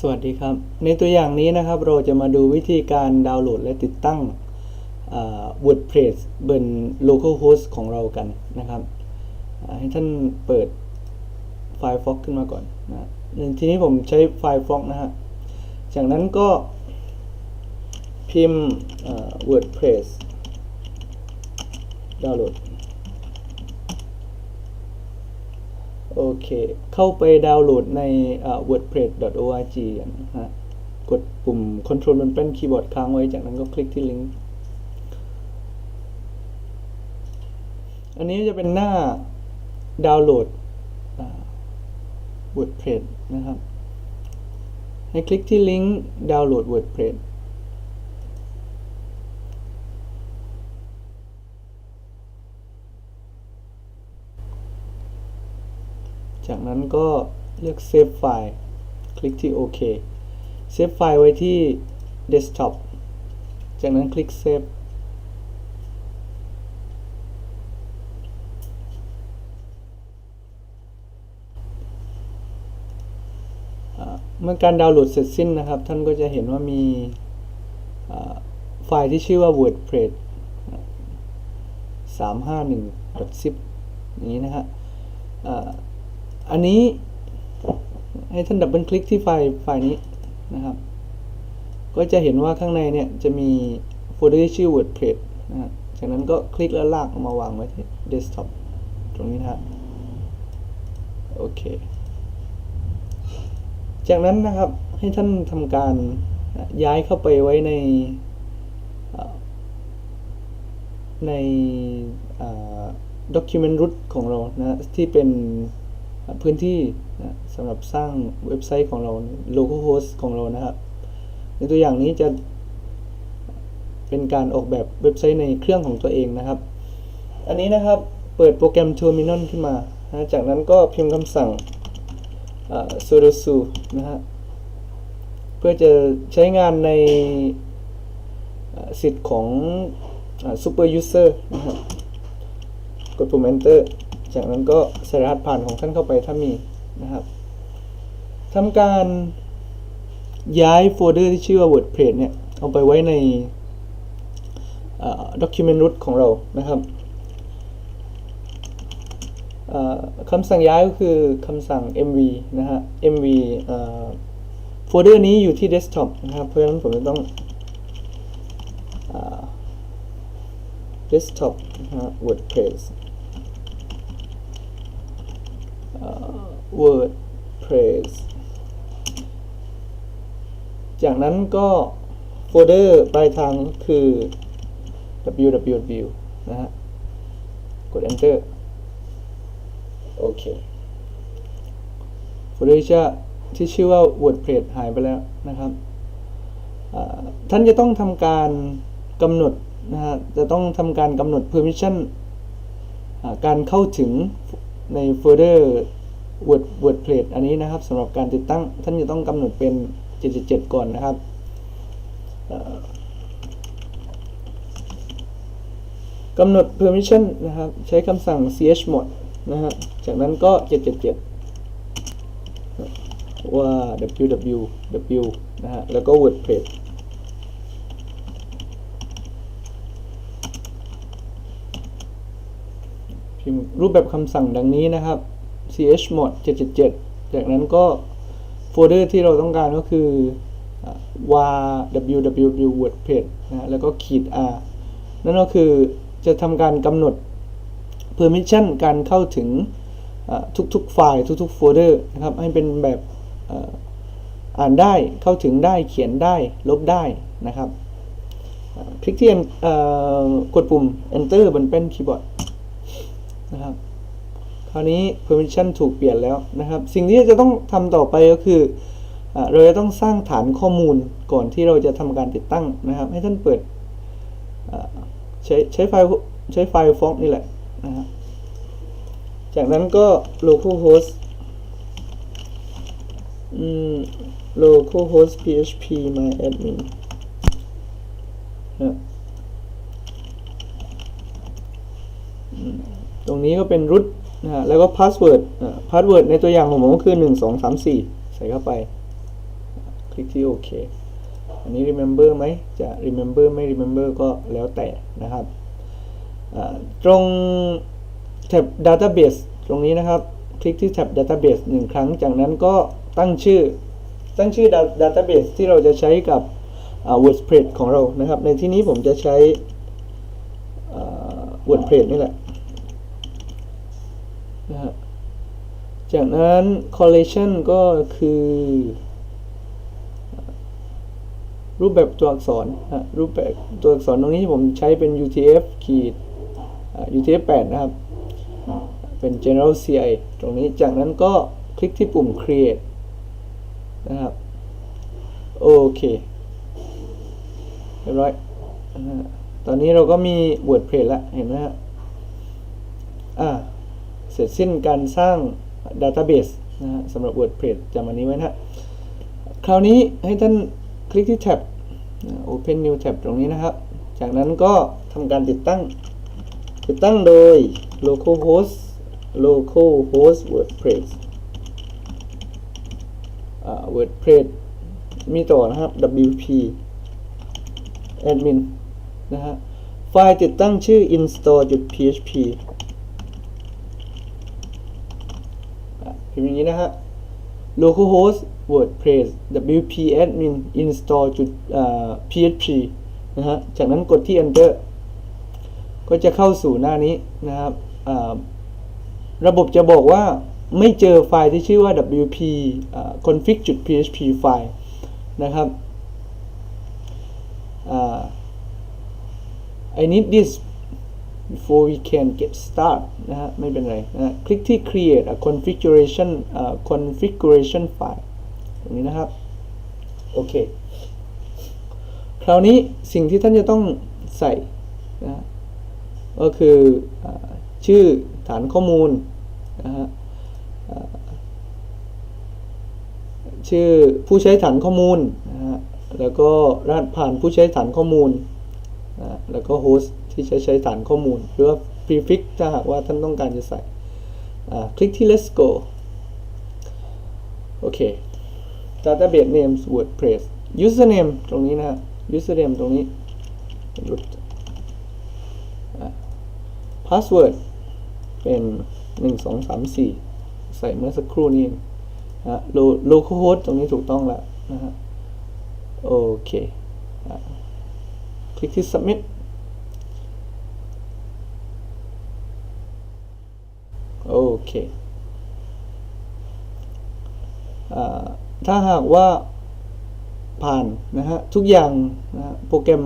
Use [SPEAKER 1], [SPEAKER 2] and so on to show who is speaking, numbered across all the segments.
[SPEAKER 1] สวัสดีครับ ในตัวอย่างนี้นะครับเราจะมาดูวิธีการดาวน์โหลดและติดตั้ง WordPress บน localhost ของเรากันนะครับ ให้ท่านเปิด Firefox ขึ้นมาก่อนนะทีนี้ผมใช้ Firefox นะฮะ จากนั้นก็พิมพ์ WordPress ดาวน์โหลด โอเค เข้าไปดาวน์โหลดใน wordpress.org นะฮะ กดปุ่ม Control บนแป้นคีย์บอร์ดค้างไว้ จากนั้นก็คลิกที่ลิงก์ อันนี้จะเป็นหน้าดาวน์โหลด WordPress นะครับ ให้คลิกที่ลิงก์ดาวน์โหลด WordPress จากนั้นก็เลือก Save File คลิกที่ OK Save File ไว้ที่ Desktop จากนั้นคลิก Save อ่าเมื่อการดาวน์โหลดเสร็จสิ้นนะครับ ท่านก็จะเห็นว่ามีไฟล์ที่ชื่อว่า WordPress 351.zip อย่างนี้นะฮะ อันนี้ให้ท่านดับเบิลคลิกที่ไฟล์ไฟล์นี้นะครับ ก็จะเห็นว่าข้างในเนี่ยจะมีโฟลเดอร์ชื่อ WordPress นะจากนั้นก็คลิกแล้วลากมาวางไว้ที่เดสก์ท็อปตรงนี้นะโอเค จากนั้นนะครับให้ท่านทำการย้ายเข้าไปไว้ในในด็อกิเมนต์รูทของเรานะที่เป็น พื้นที่นะสำหรับสร้างเว็บไซต์ของเรา localhost ของเรานะครับ ในตัวอย่างนี้จะเป็นการออกแบบเว็บไซต์ในเครื่องของตัวเองนะครับ อันนี้นะครับเปิดโปรแกรม Terminal ขึ้นมานะจากนั้นก็พิมพ์คำสั่ง sudo su นะฮะ เพื่อจะใช้งานในสิทธิ์ของ super user นะครับกดปุ่ม enter จากนั้นก็ใส่รหัสผ่านของท่านเข้าไปถ้ามีนะครับทำการย้ายโฟลเดอร์ที่ชื่อว่า WordPress เนี่ย เอาไปไว้ในอ่า document root ของเรานะครับคำสั่งย้ายก็คือคำสั่ง mv นะฮะ mv โฟลเดอร์นี้อยู่ที่ desktop นะครับ เพราะฉะนั้นผมจะต้องอ desktop นะฮะ wordpress อ่า wordpress จากนั้นก็โฟลเดอร์ปลายทางคือ www นะฮะ กด enter โอเคโฟลเดอร์ที่ชื่อที่ชื่อว่า WordPress หายไปแล้วนะครับ ท่านจะต้องทำการกำหนดนะฮะ จะต้องทำการกำหนด permission การเข้าถึงในโฟลเดอร์ Word WordPress อันนี้นะครับสำหรับการติดตั้งท่านจะต้องกำหนดเป็น 777 ก่อนนะครับกำหนด permission นะครับ ใช้คำสั่ง chmod นะฮะจากนั้นก็ 777 ว่า www นะฮะ แล้วก็ wordpress พิมพ์รูปแบบคำสั่งดังนี้นะครับ chmod 777 จากนั้นก็โฟลเดอร์ที่เราต้องการก็คืออ่า var www wordpress นะแล้วก็ขีด r นั่นก็คือจะทำการกำหนด permission การเข้าถึงทุกๆไฟล์ทุกๆโฟลเดอร์นะครับให้เป็นแบบอ่านได้เข้าถึงได้เขียนได้ลบได้นะครับคลิกที่กดปุ่ม enter บนแป้นคีย์บอร์ดนะครับ ราวนี้ permission ถูกเปลี่ยนแล้วนะครับ สิ่งที่จะต้องทำต่อไปก็คืออเราจะต้องสร้างฐานข้อมูลก่อนที่เราจะทำการติดตั้งนะครับ ให้ท่านเปิดใช้ใช้ไฟล์ใช้ไฟล์ฟอกนี่แหละนะฮะจากนั้นก็ localhost localhost php my admin นะตรงนี้ก็เป็น root นะแล้วก็ password อ่า password ในตัวอย่างของผมก็คือ 1 2 3 4 ใส่เข้าไป คลิกที่โอเค อันนี้ remember ไหมจะ remember ไม่ remember ก็แล้วแต่นะครับ ตรงแท็บ database ตรงนี้นะครับ คลิกที่แท็บ database หนึ่งครั้ง จากนั้นก็ตั้งชื่อ ตั้งชื่อ database ที่เราจะใช้กับอ่า WordPress ของเรานะครับ ในที่นี้ผมจะใช้อ่า WordPress นี่แหละ นะฮะจากนั้น collection ก็คือ รูปแบบตัวอักษรนะรูปแบบตัวอักษรตรงนี้ผมใช้เป็น UTF ขีด UTF 8 นะครับ เป็น general CI ตรงนี้จากนั้นก็คลิกที่ปุ่ม create นะครับ โอเค เรียบร้อยตอนนี้เราก็มี WordPress แล้วเห็นไหมฮะอ่า เสร็จสิ้นการสร้าง Database นะฮะสำหรับ WordPress จำอันนี้ไว้นะคราวนี้ให้ท่านคลิกที่แท็บ Open New Tab ตรงนี้นะครับ จากนั้นก็ทำการติดตั้ง ติดตั้งโดย localhost localhost WordPress WordPress มีต่อนะครับ WP admin นะฮะ ไฟล์ติดตั้งชื่อ install.php อะ พิมพ์อย่างนี้นะฮะ localhost wordpress wp admin install จุด php นะฮะ จากนั้นกดที่ enter ก็จะเข้าสู่หน้านี้นะครับ ระบบจะบอกว่าไม่เจอไฟล์ที่ชื่อว่า wp config จุด php ไฟล์นะครับอ่า I need this before we can get start นะฮะไม่เป็นไรนะคลิกที่ create a configuration อ่า configuration file ตรงนี้นะครับ โอเค คราวนี้สิ่งที่ท่านจะต้องใส่นะก็คืออชื่อฐานข้อมูลนะฮะชื่อผู้ใช้ฐานข้อมูลนะฮะแล้วก็รหัสผ่านผู้ใช้ฐานข้อมูลนะแล้วก็โฮสต์ ที่ใช้ใช้ฐานข้อมูล หรือว่า prefix ถ้าหากว่าท่านต้องการจะใส่คลิกที่ let's go โอเค database names wordpress username ตรงนี้นะฮะ username ตรงนี้ root password เป็น 1 2 3 4 ใส่เมื่อสักครู่นี้นะฮะ lo- localhost ตรงนี้ถูกต้องแล้วนะฮะ โอเค คลิกที่ submit โอเคอถ้าหากว่าผ่านนะฮะทุกอย่างนะฮะโปรแกรม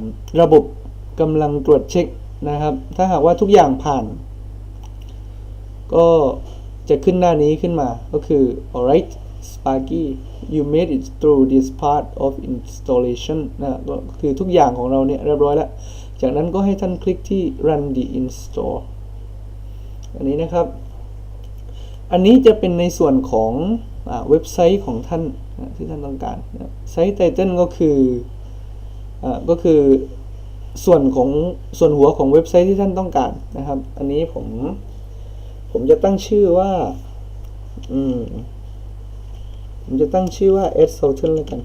[SPEAKER 1] มระบบกำลังตรวจเช็คนะครับ ถ้าหากว่าทุกอย่างผ่าน ก็จะขึ้นหน้านี้ขึ้นมาก็คือ alright Sparky you made it through this part of installation นะก็คือทุกอย่างของเราเนี่ยเรียบร้อยแล้ว จากนั้นก็ให้ท่านคลิกที่ run the install อันนี้นะครับ อันนี้จะเป็นในส่วนของอเว็บไซต์ของท่านนะที่ท่านต้องการนะไซต์ไตเติลก็คืออก็คือส่วนของส่วนหัวของเว็บไซต์ที่ท่านต้องการนะครับ อันนี้ผมผมจะตั้งชื่อว่าอืมผมจะตั้งชื่อว่า s s o u t h e r n แล้วกัน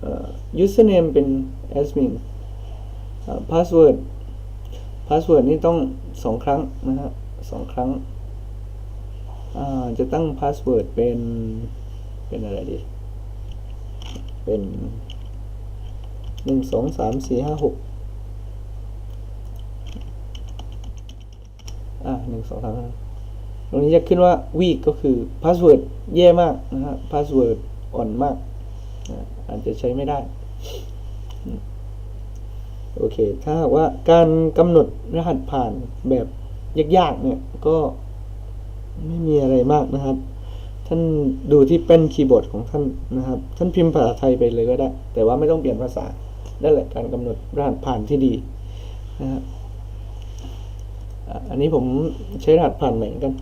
[SPEAKER 1] เอ่อ username เป็น admin password password นี่ต้องสองครั้งนะฮะสองครั้ง จะตั้ง password เป็น เป็นอะไรดี เป็นหนึ่งสองสามสี่ห้าหกอ่าหนึ่งสองสามห้าตรงนี้จะขึ้นว่า weak ก็คือ password แย่มากนะฮะ password อ่อนมากอาจจะใช้ไม่ได้ โอเค ถ้าหากว่าการกำหนดรหัสผ่านแบบยากๆเนี่ยก็ไม่มีอะไรมากนะครับ ท่านดูที่เป็นคีย์บอร์ดของท่านนะครับ ท่านพิมพ์ภาษาไทยไปเลยก็ได้ แต่ว่าไม่ต้องเปลี่ยนภาษานั่นแหละการกำหนดรหัสผ่านที่ดีนะฮะอะอันนี้ผมใช้รหัสผ่านเหมือนกัน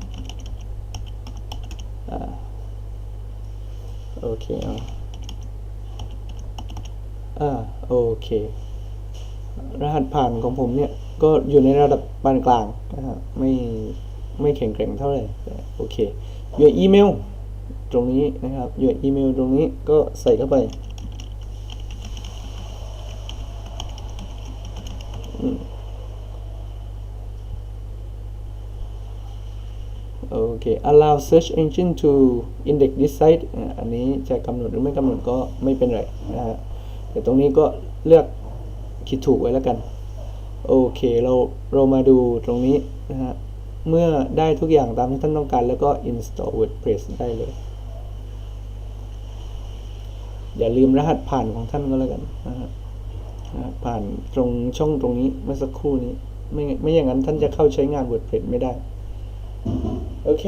[SPEAKER 1] อโอเคเอา อ่าโอเค รหัสผ่านของผมเนี่ย ก็อยู่ในระดับปานกลางนะฮะไม่ไม่แข็งแกร่งเท่าไหร่โอเคอยู่อีเมลตรงนี้นะครับอยู่อีเมลตรงนี้ก็ใส่เข้าไปโอเค allow search engine to index this site อันนี้จะกำหนดหรือไม่กำหนดก็ไม่เป็นไรนะฮะ แต่ตรงนี้ก็เลือกคิดถูกไว้แล้วกัน โอเคเราเรามาดูตรงนี้นะฮะ เมื่อได้ทุกอย่างตามที่ท่านต้องการแล้วก็ install WordPress ได้เลย อย่าลืมรหัสผ่านของท่านก็แล้วกันนะฮะผ่านตรงช่องตรงนี้เมื่อสักครู่นี้ ไม่ไม่อย่างนั้นท่านจะเข้าใช้งาน WordPress ไม่ได้ โอเค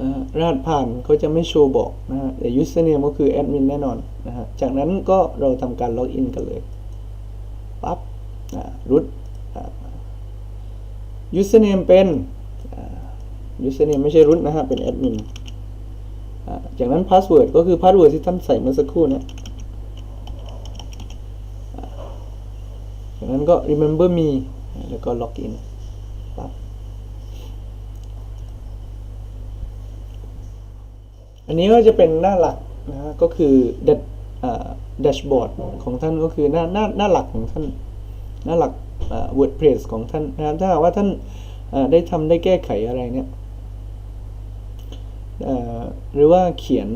[SPEAKER 1] นะรหัสผ่านเขาจะไม่โชว์บอกนะฮะแต่ username ก็คือแอดมินแน่นอนนะฮะจากนั้นก็เราทำการล็อกอินกันเลยปั๊บรุดอ่า username เป็นอ่า username ไม่ใช่รุดนะฮะเป็นแอดมินจากนั้น password ก็คือ password ที่ท่านใส่เมื่อสักครู่นี้จากนั้นก็ remember me แล้วก็ login ปั๊บ อันนี้ก็จะเป็นหน้าหลักนะก็คือแดชแดชบอร์ดของท่านก็คือหน้าหน้าหน้าหลักของท่านหน้าหลักอ่า WordPress ของท่านนะครับถ้าว่าท่านอ่าได้ทำได้แก้ไขอะไรเนี่ยอ่าหรือว่าเขียน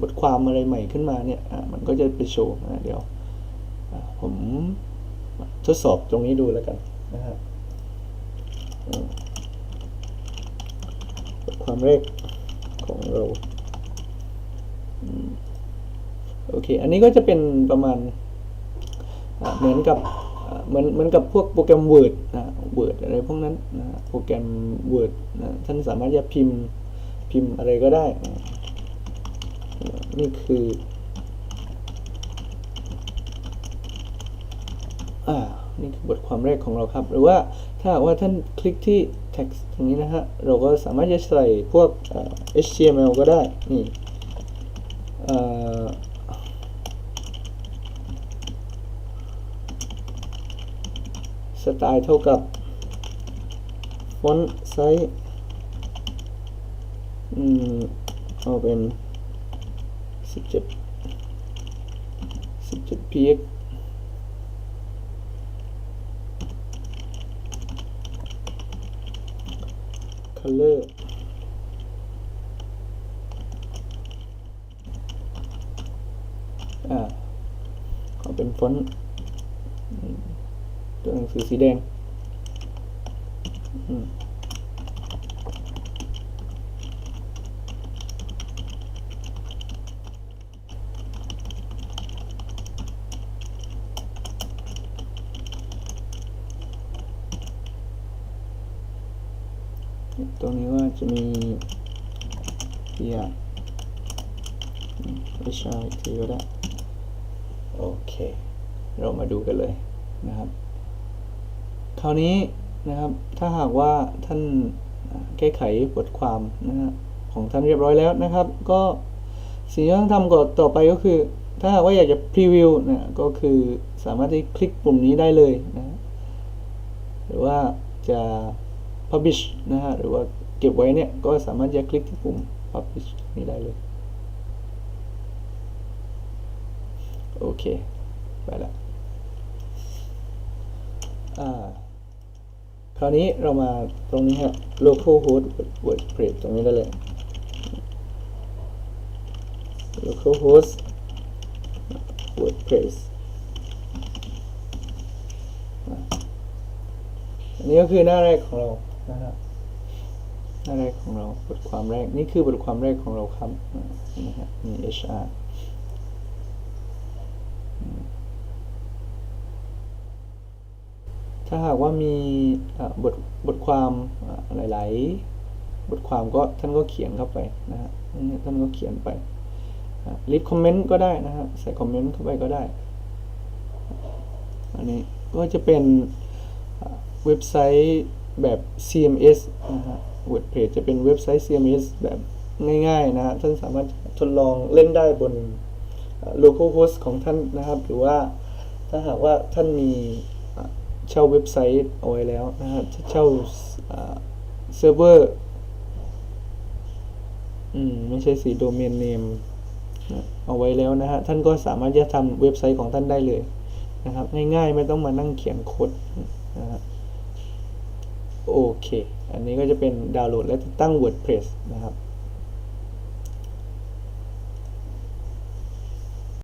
[SPEAKER 1] บทความอะไรใหม่ขึ้นมาเนี่ยมันก็จะไปโชว์นะเดี๋ยวผมทดสอบตรงนี้ดูแล้วกันนะครับบทความแรกของเรา โอเค อันนี้ก็จะเป็นประมาณเหมือนกับเหมือนเหมือนกับพวกโปรแกรม Word นะ Word อะไรพวกนั้นนะโปรแกรม Word นะท่านสามารถจะพิมพ์พิมพ์อะไรก็ได้ นี่คืออ่านี่คือบทความแรกของเราครับ หรือว่าถ้าว่าท่านคลิกที่ text ตรงนี้นะฮะ เราก็สามารถจะใส่พวก HTML ก็ได้ นี่ สไตล์เท่ากับฟอนต์ไซส์อืมเอาเป็นสิบเจ็ดสิบเจ็ด px คัลเลอร์ อ่าขอ เป็นฟอนต์ตัวหนังสือสีแดงตัวนี้ว่าจะมีเทียไม่ใช่ทีก็ได้ โอเค เรามาดูกันเลยนะครับ คราวนี้นะครับ ถ้าหากว่าท่านแก้ไขบทความนะฮะของท่านเรียบร้อยแล้วนะครับ ก็สิ่งที่ต้องทำก่อนต่อไปก็คือ ถ้าหากว่าอยากจะพรีวิวนะก็คือสามารถที่คลิกปุ่มนี้ได้เลยนะฮะหรือว่าจะ publish นะฮะหรือว่าเก็บไว้เนี่ย ก็สามารถจะคลิกที่ปุ่ม publish นี้ได้เลย โอ เค ไปละอ่าคราวนี้เรามาตรงนี้ฮะ localhost wordpress ตรงนี้ได้เลย localhost wordpress อันนี้ก็คือหน้าแรกของเรานะฮะหน้าแรกของเราบทความแรก นี่คือบทความแรกของเราครับนี่ฮะมี HR ถ้าหากว่ามีบทบทความอ่าหลาย ๆ บทความก็ท่านก็เขียนเข้าไปนะฮะท่านก็เขียนไปลิดคอมเมนต์ก็ได้นะฮะใส่คอมเมนต์เข้าไปก็ได้ อันนี้ก็จะเป็นเว็บไซต์แบบ CMS นะฮะ WordPress จะเป็นเว็บไซต์ CMS แบบง่าย ๆ นะฮะท่านสามารถทดลองเล่นได้บน local host ของท่านนะครับ หรือว่าถ้าหากว่าท่านมี เช่าเว็บไซต์เอาไว้แล้วนะฮะเช่าเซิร์ฟเวอร์อืมไม่ใช่สีโดเมนเนมเอาไว้แล้วนะฮะท่านก็สามารถจะทำเว็บไซต์ของท่านได้เลยนะครับ ง่ายๆไม่ต้องมานั่งเขียนโค้ดนะฮะโอเค อันนี้ก็จะเป็นดาวน์โหลดและติดตั้ง WordPress นะครับ